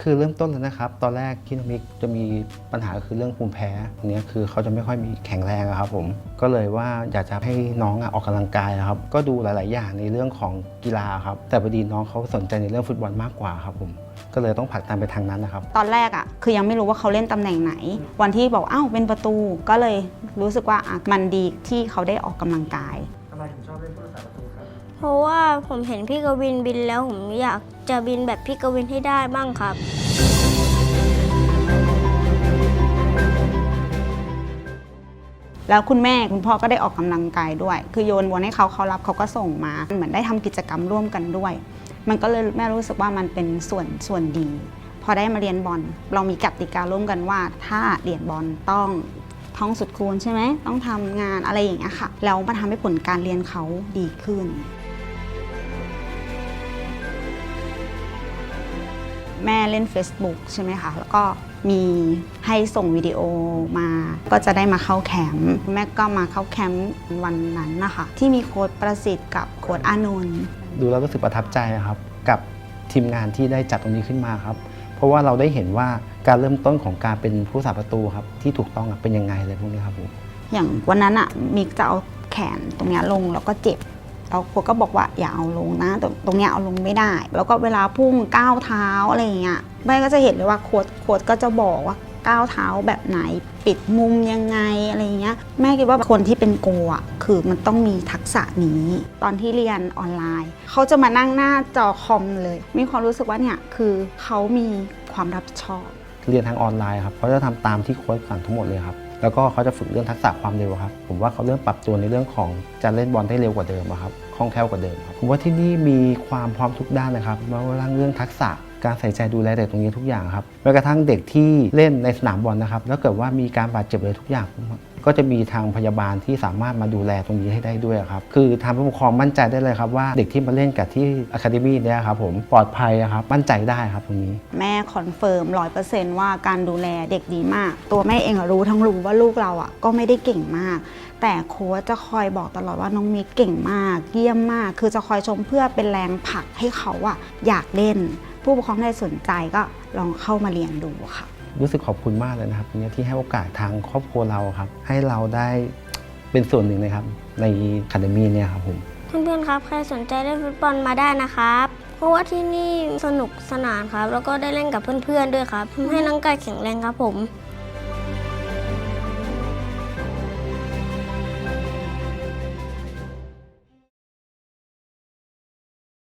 คือเริ่มต้นเลยนะครับ ตอนแรกที่น้องมิกจะมีปัญหาก็คือเรื่องภูมิแพ้อันเนี้ยคือเขาจะไม่ค่อยมีแข็งแรงอะครับผม ก็เลยว่าอยากจะให้น้องอะออกกำลังกายอะครับ ก็ดูหลาย ๆ อย่างในเรื่องของกีฬาครับ แต่พอดีน้องเขาสนใจในเรื่องฟุตบอลมากกว่าครับผม ก็เลยต้องผลักดันไปทางนั้นนะครับ ตอนแรกอะ่ะคือยังไม่รู้ว่าเขาเล่นตำแหน่งไหน วันที่บอกอ้าวเป็นประตู ก็เลยรู้สึกว่าอะมันดีที่เขาได้ออกกำลังกายทำไมถึงชอบเล่นผู้รักษาประตูครับ เพราะว่าผมเห็นพี่กวินบินแล้วผมอยากจะบินแบบพี่กวินให้ได้บ้างครับ แล้วคุณแม่คุณพ่อก็ได้ออกกำลังกายด้วย คือโยนบอลให้เขาเขารับเขาก็ส่งมาเหมือนได้ทำกิจกรรมร่วมกันด้วย มันก็เลยแม่รู้สึกว่ามันเป็นส่วนส่วนดี พอได้มาเรียนบอลเรามีกติการ่วมกันว่า ถ้าเรียนบอลต้องท่องสุดคูณใช่ไหมต้องทำงานอะไรอย่างเงี้ยค่ะแล้วมันทำให้ผลการเรียนเขาดีขึ้น แม่เล่น Facebook ใช่ไหมคะ แล้วก็มีให้ส่งวิดีโอมา ก็จะได้มาเข้าแคมป์แม่ก็มาเข้าแคมป์วันนั้นนะคะ ที่มีโค้ดประสิทธิ์กับโค้ดอานนท์ดูแล้วรู้สึกประทับใจนะครับ กับทีมงานที่ได้จัดตรงนี้ขึ้นมาครับ เพราะว่าเราได้เห็นว่าการเริ่มต้นของการเป็นผู้สาประตูครับที่ถูกต้องอะเป็นยังไงเลยพวกนี้ครับผมอย่างวันนั้นอะมิกจะเอาแขนตรงเนี้ยลงแล้วก็เจ็บ แล้วโค้ชก็บอกว่าอย่าเอาลงนะ ตรงตรงเนี้ยเอาลงไม่ได้ แล้วก็เวลาพุ่งก้าวเท้าอะไรอย่างเงี้ยแม่ก็จะเห็นเลยว่าโค้ชโค้ชก็จะบอกว่าก้าวเท้าแบบไหนปิดมุมยังไงอะไรเงี้ยแม่คิดว่าคนที่เป็นโกะคือมันต้องมีทักษะนี้ ตอนที่เรียนออนไลน์ เขาจะมานั่งหน้าจอคอมเลย มีความรู้สึกว่าเนี่ยคือเขามีความรับผิดชอบ เรียนทางออนไลน์ครับเขาจะทำตามที่โค้ชสั่งทั้งหมดเลยครับ แล้วก็เขาจะฝึกเรื่องทักษะความเร็วครับ ผมว่าเขาเริ่มปรับตัวในเรื่องของการเล่นบอลได้เร็วกว่าเดิมครับคล่องแคล่วกว่าเดิมครับผมว่าที่นี่มีความพร้อมทุกด้านนะครับไม่ว่าเรื่องทักษะการใส่ใจดูแลเด็กตรงนี้ทุกอย่างครับแม้กระทั่งเด็กที่เล่นในสนามบอลนะครับ แล้วเกิดว่ามีการบาดเจ็บเลยทุกอย่าง ก็จะมีทางพยาบาลที่สามารถมาดูแลตรงนี้ให้ได้ด้วยครับ คือทางผู้ปกครองมั่นใจได้เลยครับว่าเด็กที่มาเล่นกับที่อะคาเดมี่เนี่ยครับผมปลอดภัยครับมั่นใจได้ครับตรงนี้ แม่คอนเฟิร์มร้อยเปอร์เซนต์ว่าการดูแลเด็กดีมาก ตัวแม่เองรู้ทั้งรู้ว่าลูกเราอะก็ไม่ได้เก่งมาก แต่โค้ชจะคอยบอกตลอดว่าน้องมิกเก่งมาก เยี่ยมมาก คือจะคอยชมเพื่อเป็นแรงผลักให้เขาอะอยากเล่น ผู้ปกครองได้สนใจก็ลองเข้ามาเรียนดูค่ะ รู้สึกขอบคุณมากเลยนะครับเนี่ยที่ให้โอกาสทางครอบครัวเราครับ ให้เราได้เป็นส่วนหนึ่งนะครับ ในคาเดมีเนี่ยครับผมเพื่อนๆครับใครสนใจเล่นฟุตบอลมาได้นะครับ เพราะว่าที่นี่สนุกสนานครับ แล้วก็ได้เล่นกับเพื่อนๆด้วยครับทำให้ร่างกายแข็งแรงครับผม